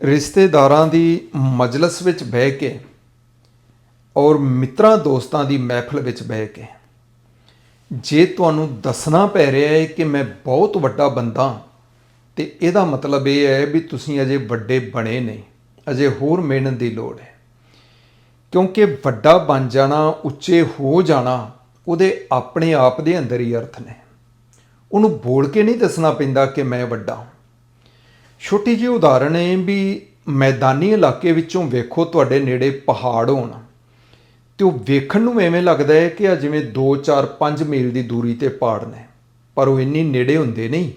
ਰਿਸ਼ਤੇਦਾਰਾਂ ਦੀ ਮਜਲਿਸ ਵਿੱਚ ਬਹਿ ਕੇ ਔਰ ਮਿੱਤਰਾਂ ਦੋਸਤਾਂ ਦੀ ਮਹਿਫਲ ਵਿੱਚ ਬਹਿ ਕੇ। ਜੇ ਤੁਹਾਨੂੰ ਦੱਸਣਾ ਪੈ ਰਿਹਾ ਹੈ ਕਿ ਮੈਂ ਬਹੁਤ ਵੱਡਾ ਬੰਦਾ ਤੇ ਇਹਦਾ ਮਤਲਬ ਇਹ ਹੈ ਵੀ ਤੁਸੀਂ ਅਜੇ ਵੱਡੇ ਬਣੇ ਨਹੀਂ, ਅਜੇ ਹੋਰ ਮਿਹਨਤ ਦੀ ਲੋੜ ਹੈ। ਕਿਉਂਕਿ ਵੱਡਾ ਬਣ ਜਾਣਾ, ਉੱਚੇ ਹੋ ਜਾਣਾ, ਉਹਦੇ ਆਪਣੇ ਆਪ ਦੇ ਅੰਦਰ ਹੀ ਅਰਥ ਨੇ। ਉਹਨੂੰ ਬੋਲ ਕੇ ਨਹੀਂ ਦੱਸਣਾ ਪੈਂਦਾ ਕਿ ਮੈਂ ਵੱਡਾ ਹਾਂ। ਛੋਟੀ ਜਿਹੀ ਉਦਾਹਰਣ ਹੈ ਵੀ ਮੈਦਾਨੀ ਇਲਾਕੇ ਵਿੱਚੋਂ ਵੇਖੋ ਤੁਹਾਡੇ ਨੇੜੇ ਪਹਾੜ ਹੋਣ। ਤੇ ਉਹ ਵੇਖਣ ਨੂੰ ਐਵੇਂ ਲੱਗਦਾ ਹੈ ਕਿ ਆ ਜਿਵੇਂ 2 4 5 ਮੀਲ ਦੀ ਦੂਰੀ ਤੇ ਪਹਾੜ ਨੇ। ਪਰ ਉਹ ਇੰਨੀ ਨੇੜੇ ਹੁੰਦੇ ਨਹੀਂ।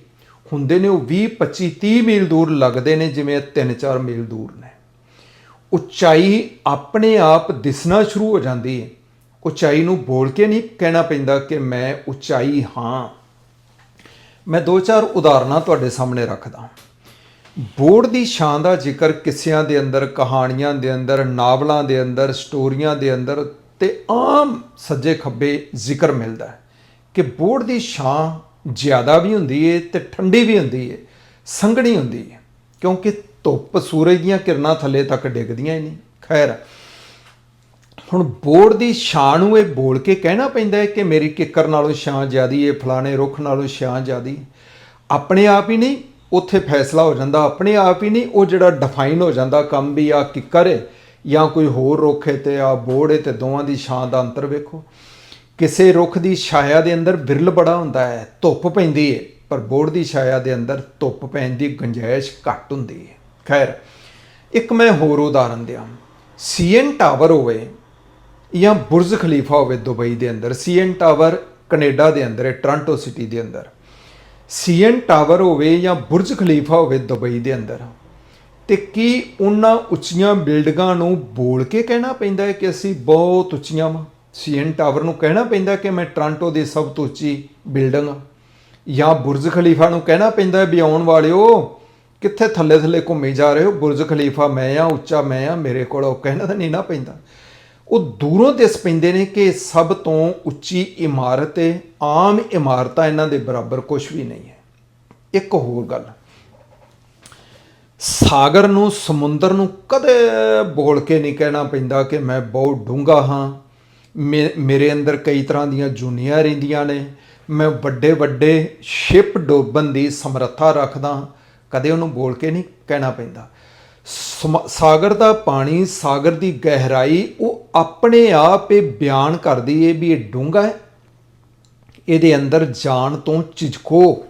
ਹੁੰਦੇ ਨੇ ਉਹ 20 25 30 ਮੀਲ ਦੂਰ ਲੱਗਦੇ ਨੇ ਜਿਵੇਂ 3 4 ਮੀਲ ਦੂਰ ਨੇ। ਉਚਾਈ ਆਪਣੇ ਆਪ ਦਿਸਣਾ ਸ਼ੁਰੂ ਹੋ ਜਾਂਦੀ ਹੈ। ਉਚਾਈ ਨੂੰ ਬੋਲ ਕੇ ਨਹੀਂ ਕਹਿਣਾ ਪੈਂਦਾ ਕਿ ਮੈਂ ਉਚਾਈ ਹਾਂ। ਮੈਂ ਦੋ, ਚਾਰ ਉਦਾਹਰਨਾਂ ਤੁਹਾਡੇ ਸਾਹਮਣੇ ਰੱਖਦਾ ਬੋਰਡ ਦੀ ਸ਼ਾਨ ਦਾ ਜ਼ਿਕਰ ਕਿੱਸਿਆਂ ਦੇ ਅੰਦਰ, ਕਹਾਣੀਆਂ ਦੇ ਅੰਦਰ, ਨਾਵਲਾਂ ਦੇ ਅੰਦਰ, ਸਟੋਰੀਆਂ ਦੇ ਅੰਦਰ ਤੇ ਆਮ ਸੱਜੇ ਖੱਬੇ ਜ਼ਿਕਰ ਮਿਲਦਾ ਹੈ ਕਿ ਬੋਰਡ ਦੀ ਛਾਂ ਜ਼ਿਆਦਾ ਵੀ ਹੁੰਦੀ ਏ ਤੇ ਠੰਡੀ ਵੀ ਹੁੰਦੀ ਏ, ਸੰਘਣੀ ਹੁੰਦੀ ਏ, ਕਿਉਂਕਿ ਧੁੱਪ ਸੂਰਜ ਦੀਆਂ ਕਿਰਨਾਂ ਥੱਲੇ ਤੱਕ ਡਿੱਗਦੀਆਂ ਹੀ ਨਹੀਂ। ਖੈਰ, ਹੁਣ ਬੋਰਡ ਦੀ ਛਾਂ ਨੂੰ ਇਹ ਬੋਲ ਕੇ ਕਹਿਣਾ ਪੈਂਦਾ ਹੈ ਕਿ ਮੇਰੀ ਕਿੱਕਰ ਨਾਲੋਂ ਛਾਂ ਜ਼ਿਆਦੀ ਹੈ ਫਲਾਣੇ ਰੁੱਖ ਨਾਲੋਂ ਛਾਂ ਜ਼ਿਆਦੀ ਆਪਣੇ ਆਪ ਹੀ ਨਹੀਂ ਉੱਥੇ ਫੈਸਲਾ ਹੋ ਜਾਂਦਾ, ਆਪਣੇ ਆਪ ਹੀ ਨਹੀਂ, ਉਹ ਜਿਹੜਾ ਡਿਫਾਈਨ ਹੋ ਜਾਂਦਾ, ਕੰਮ ਵੀ ਆ ਕਿੱਕਰ ਹੈ ਜਾਂ ਕੋਈ ਹੋਰ ਰੁੱਖ ਹੈ ਤੇ ਆ ਬੋੜ ਹੈ ਤੇ ਦੋਵਾਂ ਦੀ ਛਾਂ ਦਾ ਅੰਤਰ ਵੇਖੋ। ਕਿਸੇ ਰੁੱਖ ਦੀ ਛਾਇਆ ਦੇ ਅੰਦਰ ਬਿਰਲ ਬੜਾ ਹੁੰਦਾ ਹੈ, ਧੁੱਪ ਪੈਂਦੀ ਹੈ, ਪਰ ਬੋੜ ਦੀ ਛਾਇਆ ਦੇ ਅੰਦਰ ਧੁੱਪ ਪੈਣ ਦੀ ਗੁੰਜਾਇਸ਼ ਘੱਟ ਹੁੰਦੀ ਹੈ। ਖੈਰ, ਇੱਕ ਮੈਂ ਹੋਰ ਉਦਾਹਰਨ ਦਿਆਂ। ਸੀਐਨ ਟਾਵਰ ਹੋਵੇ ਜਾਂ ਬੁਰਜ ਖਲੀਫਾ ਹੋਵੇ ਦੁਬਈ ਦੇ ਅੰਦਰ, ਸੀਐਨ ਟਾਵਰ ਕੈਨੇਡਾ ਦੇ ਅੰਦਰ ਹੈ, ਟੋਰਾਂਟੋ ਸਿਟੀ ਦੇ ਅੰਦਰ। ਸੀਐਨ ਟਾਵਰ ਹੋਵੇ ਜਾਂ ਬੁਰਜ ਖਲੀਫਾ ਹੋਵੇ ਦੁਬਈ ਦੇ ਅੰਦਰ, ਤੇ ਕੀ ਉਹਨਾਂ ਉੱਚੀਆਂ ਬਿਲਡਿੰਗਾਂ ਨੂੰ ਬੋਲ ਕੇ ਕਹਿਣਾ ਪੈਂਦਾ ਹੈ ਕਿ ਅਸੀਂ ਬਹੁਤ ਉੱਚੀਆਂ ਵਾਂ? ਸੀਐਨ ਟਾਵਰ ਨੂੰ ਕਹਿਣਾ ਪੈਂਦਾ ਕਿ ਮੈਂ ਟੋਰਾਂਟੋ ਦੀ ਸਭ ਤੋਂ ਉੱਚੀ ਬਿਲਡਿੰਗ ਹਾਂ। ਜਾਂ ਬੁਰਜ ਖਲੀਫਾ ਨੂੰ ਕਹਿਣਾ ਪੈਂਦਾ ਵੀ ਆਉਣ ਵਾਲਿਓ, ਕਿੱਥੇ ਥੱਲੇ ਥੱਲੇ ਘੁੰਮੀ ਜਾ ਰਹੇ ਹੋ? ਬੁਰਜ ਖਲੀਫਾ ਮੈਂ ਆ, ਉੱਚਾ ਮੈਂ ਆ, ਮੇਰੇ ਕੋਲ ਉਹ ਕਹਿਣਾ ਤਾਂ ਨਹੀਂ ਨਾ ਪੈਂਦਾ। ਉਹ ਦੂਰੋਂ ਦਿਸ ਪੈਂਦੇ ਨੇ ਕਿ ਸਭ ਤੋਂ ਉੱਚੀ ਇਮਾਰਤ ਹੈ, ਆਮ ਇਮਾਰਤਾਂ ਇਹਨਾਂ ਦੇ ਬਰਾਬਰ ਕੁਝ ਵੀ ਨਹੀਂ ਹੈ। ਇੱਕ ਹੋਰ ਗੱਲ, ਸਾਗਰ ਨੂੰ, ਸਮੁੰਦਰ ਨੂੰ ਕਦੇ ਬੋਲ ਕੇ ਨਹੀਂ ਕਹਿਣਾ ਪੈਂਦਾ ਕਿ ਮੈਂ ਬਹੁਤ ਡੂੰਘਾ ਹਾਂ। ਮੇ- ਮੇਰੇ ਅੰਦਰ ਕਈ ਤਰ੍ਹਾਂ ਦੀਆਂ ਜੁਨੀਆਂ ਰਹਿੰਦੀਆਂ ਨੇ। ਮੈਂ ਵੱਡੇ ਵੱਡੇ ਸ਼ਿਪ ਡੋਬਣ ਦੀ ਸਮਰੱਥਾ ਰੱਖਦਾ ਹਾਂ। ਕਦੇ ਉਹਨੂੰ ਬੋਲ ਕੇ ਨਹੀਂ ਕਹਿਣਾ ਪੈਂਦਾ। ਸਾਗਰ ਦਾ ਪਾਣੀ, ਸਾਗਰ ਦੀ ਗਹਿਰਾਈ, ਉਹ ਆਪਣੇ ਆਪ ਇਹ ਬਿਆਨ ਕਰਦੀ ਏ ਵੀ ਇਹ ਡੂੰਘਾ ਹੈ। ਇਹਦੇ ਅੰਦਰ ਜਾਣ ਤੋਂ ਝਿਜਕੋ।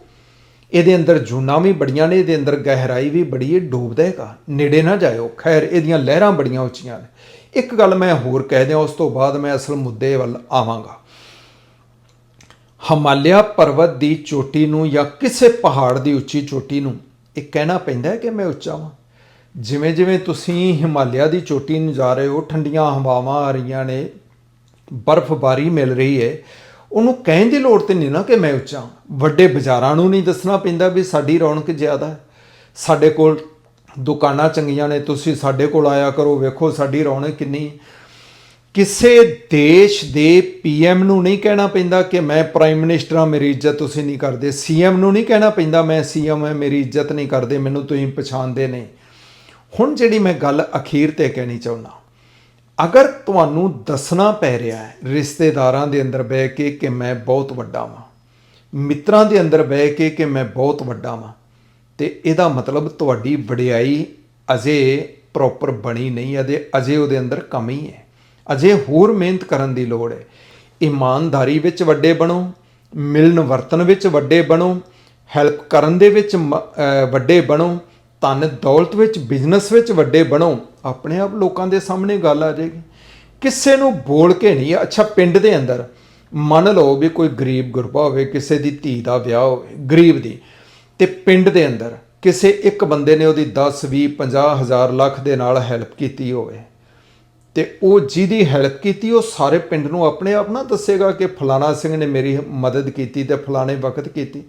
ਇਹਦੇ ਅੰਦਰ ਜੂਨਾਂ ਵੀ ਬੜੀਆਂ ਨੇ, ਇਹਦੇ ਅੰਦਰ ਗਹਿਰਾਈ ਵੀ ਬੜੀ ਹੈ ਡੂਬਦਾ ਹੈਗਾ। ਨੇੜੇ ਨਾ ਜਾਇਓ। ਖੈਰ, ਇਹਦੀਆਂ ਲਹਿਰਾਂ ਬੜੀਆਂ ਉੱਚੀਆਂ ਨੇ। ਇੱਕ ਗੱਲ ਮੈਂ ਹੋਰ ਕਹਿ ਦਿਆਂ, ਉਸ ਤੋਂ ਬਾਅਦ ਮੈਂ ਅਸਲ ਮੁੱਦੇ ਵੱਲ ਆਵਾਂਗਾ। ਹਿਮਾਲਿਆ ਪਰਬਤ ਦੀ ਚੋਟੀ ਨੂੰ ਜਾਂ ਕਿਸੇ ਪਹਾੜ ਦੀ ਉੱਚੀ ਚੋਟੀ ਨੂੰ ਇਹ ਕਹਿਣਾ ਪੈਂਦਾ ਕਿ ਮੈਂ ਉੱਚਾ ਹਾਂ ਜਿਵੇਂ ਜਿਵੇਂ ਤੁਸੀਂ ਹਿਮਾਲਿਆ ਦੀ ਚੋਟੀ ਨੂੰ ਜਾ ਰਹੇ ਹੋ, ਠੰਡੀਆਂ ਹਵਾਵਾਂ ਆ ਰਹੀਆਂ ਨੇ, ਬਰਫ਼ਬਾਰੀ ਮਿਲ ਰਹੀ ਹੈ ਉਹਨੂੰ ਕਹਿਣ ਦੀ ਲੋੜ ਤੇ ਨਹੀਂ ਨਾ ਕਿ ਮੈਂ ਉੱਚਾ ਵੱਡੇ ਬਾਜ਼ਾਰਾਂ ਨੂੰ ਨਹੀਂ ਦੱਸਣਾ ਪੈਂਦਾ ਵੀ ਸਾਡੀ ਰੌਣਕ ਜ਼ਿਆਦਾ ਹੈ। ਸਾਡੇ ਕੋਲ ਦੁਕਾਨਾਂ ਚੰਗੀਆਂ ਨੇ, ਤੁਸੀਂ ਸਾਡੇ ਕੋਲ ਆਇਆ ਕਰੋ, ਵੇਖੋ ਸਾਡੀ ਰੌਣਕ ਕਿੰਨੀ ਕਿਸੇ ਦੇਸ਼ ਦੇ ਪੀਐਮ ਨੂੰ ਨਹੀਂ ਕਹਿਣਾ ਪੈਂਦਾ ਕਿ ਮੈਂ ਪ੍ਰਾਈਮ ਮਿਨਿਸਟਰ ਹਾਂ, ਮੇਰੀ ਇੱਜ਼ਤ ਤੁਸੀਂ ਨਹੀਂ ਕਰਦੇ। ਸੀਐਮ ਨੂੰ ਨਹੀਂ ਕਹਿਣਾ ਪੈਂਦਾ, ਮੈਂ ਸੀਐਮ ਹਾਂ, ਮੇਰੀ ਇੱਜ਼ਤ ਨਹੀਂ ਕਰਦੇ, ਮੈਨੂੰ ਤੁਸੀਂ ਪਛਾਣਦੇ ਨਹੀਂ। ਹੁਣ ਜਿਹੜੀ ਮੈਂ ਗੱਲ ਅਖੀਰ ਤੇ ਕਹਿਣੀ ਚਾਹੁੰਦਾ, ਅਗਰ ਤੁਹਾਨੂੰ ਦੱਸਣਾ ਪੈ ਰਿਹਾ ਹੈ ਰਿਸ਼ਤੇਦਾਰਾਂ ਦੇ ਅੰਦਰ ਬਹਿ ਕੇ ਕਿ ਮੈਂ ਬਹੁਤ ਵੱਡਾ ਵਾਂ, ਮਿੱਤਰਾਂ ਦੇ ਅੰਦਰ ਬਹਿ ਕੇ ਕਿ ਮੈਂ ਬਹੁਤ ਵੱਡਾ ਵਾਂ, ਤੇ ਇਹਦਾ ਮਤਲਬ ਤੁਹਾਡੀ ਵਡਿਆਈ ਅਜੇ ਪ੍ਰੋਪਰ ਬਣੀ ਨਹੀਂ ਅਜੇ ਅਜੇ ਉਹਦੇ ਅੰਦਰ ਕਮੀ ਹੈ, ਅਜੇ ਹੋਰ ਮਿਹਨਤ ਕਰਨ ਦੀ ਲੋੜ ਹੈ। ਇਮਾਨਦਾਰੀ ਵਿੱਚ ਵੱਡੇ ਬਣੋ, ਮਿਲਣ ਵਰਤਨ ਵਿੱਚ ਵੱਡੇ ਬਣੋ ਹੈਲਪ ਕਰਨ ਦੇ ਵਿੱਚ ਮ- ਵੱਡੇ ਬਣੋ ਧਨ ਦੌਲਤ ਵਿੱਚ ਬਿਜ਼ਨਸ ਵਿੱਚ ਵੱਡੇ ਬਣੋ। ਆਪਣੇ ਆਪ ਲੋਕਾਂ ਦੇ ਸਾਹਮਣੇ ਗੱਲ ਆ ਜਾਏਗੀ। ਕਿਸੇ ਨੂੰ ਬੋਲ ਕੇ ਨਹੀਂ। ਅੱਛਾ, ਪਿੰਡ ਦੇ ਅੰਦਰ ਮੰਨ ਲਓ ਵੀ ਕੋਈ ਗਰੀਬ ਗੁਰਬਾ ਹੋਵੇ, ਕਿਸੇ ਦੀ ਧੀ ਦਾ ਵਿਆਹ ਹੋਵੇ, ਗਰੀਬ ਦੀ, ਤੇ ਪਿੰਡ ਦੇ ਅੰਦਰ ਕਿਸੇ ਇੱਕ ਬੰਦੇ ਨੇ ਉਹਦੀ 10 20 50 ਹਜ਼ਾਰ ਲੱਖ ਦੇ ਨਾਲ ਹੈਲਪ ਕੀਤੀ ਹੋਵੇ, ਤੇ ਉਹ ਜਿਹਦੀ ਹੈਲਪ ਕੀਤੀ, ਉਹ ਸਾਰੇ ਪਿੰਡ ਨੂੰ ਆਪਣੇ ਆਪ ਨਾ ਦੱਸੇਗਾ ਕਿ ਫਲਾਣਾ ਸਿੰਘ ਨੇ ਮੇਰੀ ਮਦਦ ਕੀਤੀ ਤੇ ਫਲਾਣੇ ਵਕਤ ਕੀਤੀ।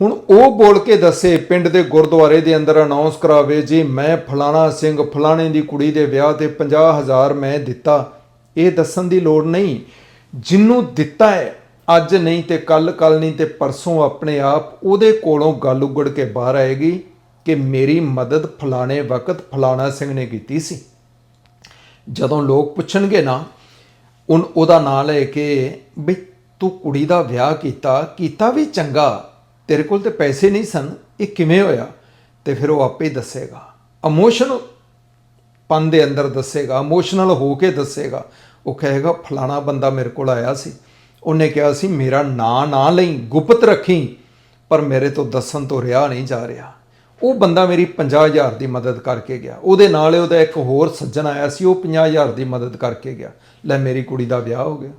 ਹੁਣ ਉਹ ਬੋਲ ਕੇ ਦੱਸੇ, ਪਿੰਡ ਦੇ ਗੁਰਦੁਆਰੇ ਦੇ ਅੰਦਰ ਅਨਾਉਂਸ ਕਰਾਵੇ ਜੀ, ਮੈਂ ਫਲਾਣਾ ਸਿੰਘ, ਫਲਾਣੇ ਦੀ ਕੁੜੀ ਦੇ ਵਿਆਹ ਤੇ 50000 ਮੈਂ ਦਿੱਤਾ। ਇਹ ਦੱਸਣ ਦੀ ਲੋੜ ਨਹੀਂ। ਜਿੰਨੂੰ ਦਿੱਤਾ ਹੈ, ਅੱਜ ਨਹੀਂ ਤੇ ਕੱਲ ਕੱਲ ਨਹੀਂ ਤੇ ਪਰਸੋਂ ਆਪਣੇ ਆਪ ਉਹਦੇ ਕੋਲੋਂ ਗੱਲ ਉਗੜ ਕੇ ਬਾਹਰ ਆਏਗੀ ਕਿ ਮੇਰੀ ਮਦਦ ਫਲਾਣੇ ਵਕਤ ਫਲਾਣਾ ਸਿੰਘ ਨੇ ਕੀਤੀ ਸੀ। ਜਦੋਂ ਲੋਕ ਪੁੱਛਣਗੇ ਨਾ ਉਨ ਉਹਦਾ ਨਾਂ ਲੈ ਕੇ, ਬਈ ਤੂੰ ਕੁੜੀ ਦਾ ਵਿਆਹ ਕੀਤਾ ਕੀਤਾ ਵੀ ਚੰਗਾ ਤੇਰੇ ਕੋਲ ਤੇ ਪੈਸੇ ਨਹੀਂ ਸਨ, ਇਹ ਕਿਵੇਂ ਹੋਇਆ? ਤੇ ਫਿਰ ਉਹ ਆਪੇ ਹੀ ਦੱਸੇਗਾ। ਇਮੋਸ਼ਨ ਪਨ ਦੇ ਅੰਦਰ ਦੱਸੇਗਾ ਇਮੋਸ਼ਨਲ ਹੋ ਕੇ ਦੱਸੇਗਾ। ਉਹ ਕਹੇਗਾ, ਫਲਾਣਾ ਬੰਦਾ ਮੇਰੇ ਕੋਲ ਆਇਆ ਸੀ। ਉਹਨੇ ਕਿਹਾ ਸੀ, ਮੇਰਾ ਨਾਂ ਨਾ ਲਈ, ਗੁਪਤ ਰੱਖੀ, ਪਰ ਮੇਰੇ ਤੋਂ ਦੱਸਣ ਤੋਂ ਰਿਹਾ ਨਹੀਂ ਜਾ ਰਿਹਾ। ਉਹ ਬੰਦਾ ਮੇਰੀ 50000 ਦੀ ਮਦਦ ਕਰਕੇ ਗਿਆ। ਉਹਦੇ ਨਾਲ ਉਹਦਾ ਇੱਕ ਹੋਰ ਸੱਜਣ ਆਇਆ ਸੀ, ਉਹ 50000 ਦੀ ਮਦਦ ਕਰਕੇ ਗਿਆ। ਲੈ, ਮੇਰੀ ਕੁੜੀ ਦਾ ਵਿਆਹ ਹੋ ਗਿਆ।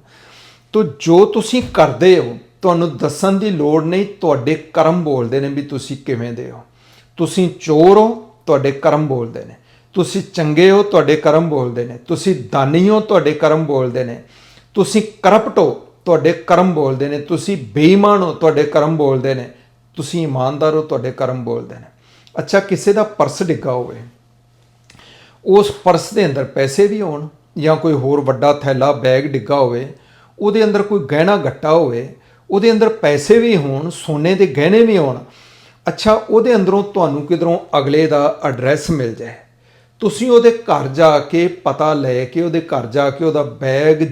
ਤੋ ਜੋ ਤੁਸੀਂ ਕਰਦੇ ਹੋ ਤੁਹਾਨੂੰ ਦੱਸਣ ਦੀ ਲੋੜ ਨਹੀਂ, ਤੁਹਾਡੇ ਕਰਮ ਬੋਲਦੇ ਨੇ ਵੀ ਤੁਸੀਂ ਕਿਵੇਂ ਦੇ ਹੋ। ਤੁਸੀਂ ਚੋਰ ਹੋ, ਤੁਹਾਡੇ ਕਰਮ ਬੋਲਦੇ ਨੇ। ਤੁਸੀਂ ਚੰਗੇ ਹੋ, ਤੁਹਾਡੇ ਕਰਮ ਬੋਲਦੇ ਨੇ। ਤੁਸੀਂ ਦਾਨੀ ਹੋ, ਤੁਹਾਡੇ ਕਰਮ ਬੋਲਦੇ ਨੇ। ਤੁਸੀਂ ਕਰਪਟ ਹੋ, ਤੁਹਾਡੇ ਕਰਮ ਬੋਲਦੇ ਨੇ। ਤੁਸੀਂ ਬੇਈਮਾਨ ਹੋ, ਤੁਹਾਡੇ ਕਰਮ ਬੋਲਦੇ ਨੇ। ਤੁਸੀਂ ਇਮਾਨਦਾਰ ਹੋ, ਤੁਹਾਡੇ ਕਰਮ ਬੋਲਦੇ ਨੇ। ਅੱਛਾ, ਕਿਸੇ ਦਾ ਪਰਸ ਡਿੱਗਾ ਹੋਵੇ, ਉਸ ਪਰਸ ਦੇ ਅੰਦਰ ਪੈਸੇ ਵੀ ਹੋਣ ਜਾਂ ਕੋਈ ਹੋਰ ਵੱਡਾ ਥੈਲਾ, ਬੈਗ ਡਿੱਗਾ ਹੋਵੇ, ਉਹਦੇ ਅੰਦਰ ਕੋਈ ਗਹਿਣਾ ਗੱਟਾ ਹੋਵੇ ਉਹਦੇ ਅੰਦਰ ਪੈਸੇ ਵੀ ਹੋਣ, ਸੋਨੇ ਦੇ ਗਹਿਣੇ ਵੀ ਹੋਣ। ਅੱਛਾ, ਉਹਦੇ ਅੰਦਰੋਂ ਤੁਹਾਨੂੰ ਕਿਧਰੋਂ ਅਗਲੇ ਦਾ ਐਡਰੈਸ ਮਿਲ ਜਾਏ। ਤੁਸੀਂ ਉਹਦੇ ਘਰ ਜਾ ਕੇ ਪਤਾ ਲੈ ਕੇ, ਉਹਦੇ ਘਰ ਜਾ ਕੇ ਉਹਦਾ ਬੈਗ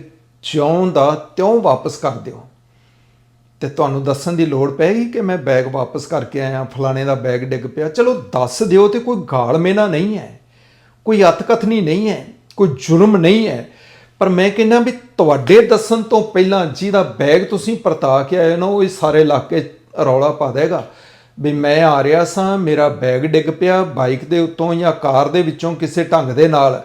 ਜਿਉਂ ਦਾ ਤਿਉਂ ਵਾਪਸ ਕਰ ਦਿਓ। ਤੇ ਤੁਹਾਨੂੰ ਦੱਸਣ ਦੀ ਲੋੜ ਪੈਗੀ ਕਿ ਮੈਂ ਬੈਗ ਵਾਪਸ ਕਰਕੇ ਆਇਆ, ਫਲਾਣੇ ਦਾ ਬੈਗ ਡਿੱਗ ਪਿਆ। ਚਲੋ, ਦੱਸ ਦਿਓ ਤੇ ਕੋਈ ਗਾਲ ਮੇਨਾ ਨਹੀਂ ਹੈ। ਕੋਈ ਅਤਕਥਨੀ ਨਹੀਂ ਹੈ, ਕੋਈ ਜ਼ੁਲਮ ਨਹੀਂ ਹੈ। ਪਰ ਮੈਂ ਕਹਿੰਦਾ ਵੀ ਤੁਹਾਡੇ ਦੱਸਣ ਤੋਂ ਪਹਿਲਾਂ ਜਿਹਦਾ ਬੈਗ ਤੁਸੀਂ ਪਰਤਾ ਕੇ ਆਏ ਨਾ, ਉਹ ਇਸ ਸਾਰੇ ਇਲਾਕੇ ਰੌਲਾ ਪਾ ਦੇਗਾ। ਵੀ ਮੈਂ ਆ ਰਿਹਾ ਸਾਂ, ਮੇਰਾ ਬੈਗ ਡਿੱਗ ਪਿਆ ਬਾਈਕ ਦੇ ਉੱਤੋਂ ਜਾਂ ਕਾਰ ਦੇ ਵਿੱਚੋਂ ਕਿਸੇ ਢੰਗ ਦੇ ਨਾਲ।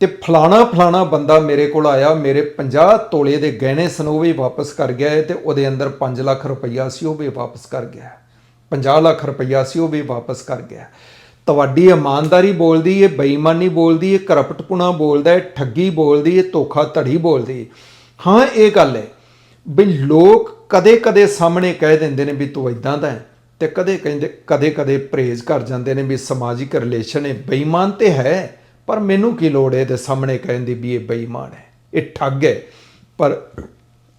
ਤੇ ਫਲਾਣਾ ਫਲਾਣਾ ਬੰਦਾ ਮੇਰੇ ਕੋਲ ਆਇਆ, ਮੇਰੇ 50 ਤੋਲੇ ਦੇ ਗਹਿਣੇ ਸਨ, ਉਹ ਵੀ ਵਾਪਸ ਕਰ ਗਿਆ ਹੈ ਤੇ ਉਹਦੇ ਅੰਦਰ 5 ਲੱਖ ਰੁਪਈਆ ਸੀ, ਉਹ ਵੀ ਵਾਪਸ ਕਰ ਗਿਆ। 50 ਲੱਖ ਰੁਪਈਆ ਸੀ, ਉਹ ਵੀ ਵਾਪਸ ਕਰ ਗਿਆ। ਤੁਹਾਡੀ ਇਮਾਨਦਾਰੀ ਬੋਲਦੀ ਏ, ਬੇਈਮਾਨੀ ਬੋਲਦੀ ਏ, ਕਰਪਟਪੁਣਾ ਬੋਲਦਾ ਏ, ਠੱਗੀ ਬੋਲਦੀ ਏ ਧੋਖਾ ਧੜੀ ਬੋਲਦੀ ਏ। ਹਾਂ, ਇਹ ਗੱਲ ਹੈ ਵੀ ਲੋਕ ਕਦੇ-ਕਦੇ ਸਾਹਮਣੇ ਕਹਿ ਦਿੰਦੇ ਨੇ ਵੀ ਤੂੰ ਇਦਾਂ ਦਾ ਹੈ ਤੇ ਕਦੇ ਕਹਿੰਦੇ, ਕਦੇ-ਕਦੇ ਪ੍ਰੇਜ਼ ਕਰ ਜਾਂਦੇ ਨੇ ਵੀ ਸਮਾਜਿਕ ਰਿਲੇਸ਼ਨ ਹੈ ਬੇਈਮਾਨ ਤੇ ਹੈ, ਪਰ ਮੈਨੂੰ ਕੀ ਲੋੜ ਹੈ ਇਹਦੇ ਸਾਹਮਣੇ ਕਹਿਣ ਦੀ ਵੀ ਇਹ ਬੇਈਮਾਨ ਹੈ। ਇਹ ਠੱਗ ਹੈ। ਪਰ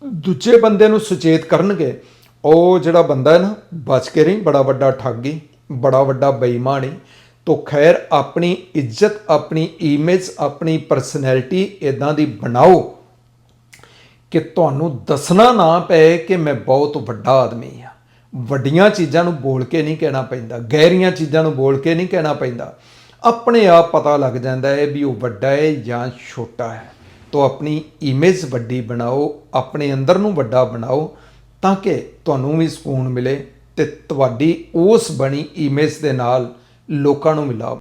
ਦੂਜੇ ਬੰਦੇ ਨੂੰ ਸੁਚੇਤ ਕਰਨਗੇ, ਉਹ ਜਿਹੜਾ ਬੰਦਾ ਹੈ ਨਾ, ਬਚ ਕੇ ਰਹੀ, ਬੜਾ ਵੱਡਾ ਠੱਗ ਹੀ ਬੜਾ ਵੱਡਾ ਬੇਈਮਾਨ ਹੈ ਤੋ ਖੈਰ ਆਪਣੀ ਇੱਜ਼ਤ, ਆਪਣੀ ਇਮੇਜ ਆਪਣੀ ਪਰਸਨੈਲਿਟੀ ਇਦਾਂ ਦੀ ਬਣਾਓ ਕਿ ਤੁਹਾਨੂੰ ਦੱਸਣਾ ਨਾ ਪਏ ਕਿ ਮੈਂ ਬਹੁਤ ਵੱਡਾ ਆਦਮੀ ਆ ਵੱਡੀਆਂ ਚੀਜ਼ਾਂ ਨੂੰ ਬੋਲ ਕੇ ਨਹੀਂ ਕਹਿਣਾ ਪੈਂਦਾ, ਗਹਿਰੀਆਂ ਚੀਜ਼ਾਂ ਨੂੰ ਬੋਲ ਕੇ ਨਹੀਂ ਕਹਿਣਾ ਪੈਂਦਾ। ਆਪਣੇ ਆਪ ਪਤਾ ਲੱਗ ਜਾਂਦਾ ਹੈ ਵੀ ਉਹ ਵੱਡਾ ਹੈ ਜਾਂ ਛੋਟਾ ਹੈ। ਤੋ ਆਪਣੀ ਇਮੇਜ ਵੱਡੀ ਬਣਾਓ, ਆਪਣੇ ਅੰਦਰ ਨੂੰ ਵੱਡਾ ਬਣਾਓ ਤਾਂ ਕਿ ਤੁਹਾਨੂੰ ਵੀ ਸਕੂਨ ਮਿਲੇ ਤੇ ਤੁਹਾਡੀ ਉਸ ਬਣੀ ਇਮੇਜ ਦੇ ਨਾਲ ਲੋਕਾਂ ਨੂੰ ਮਿਲਾਓ।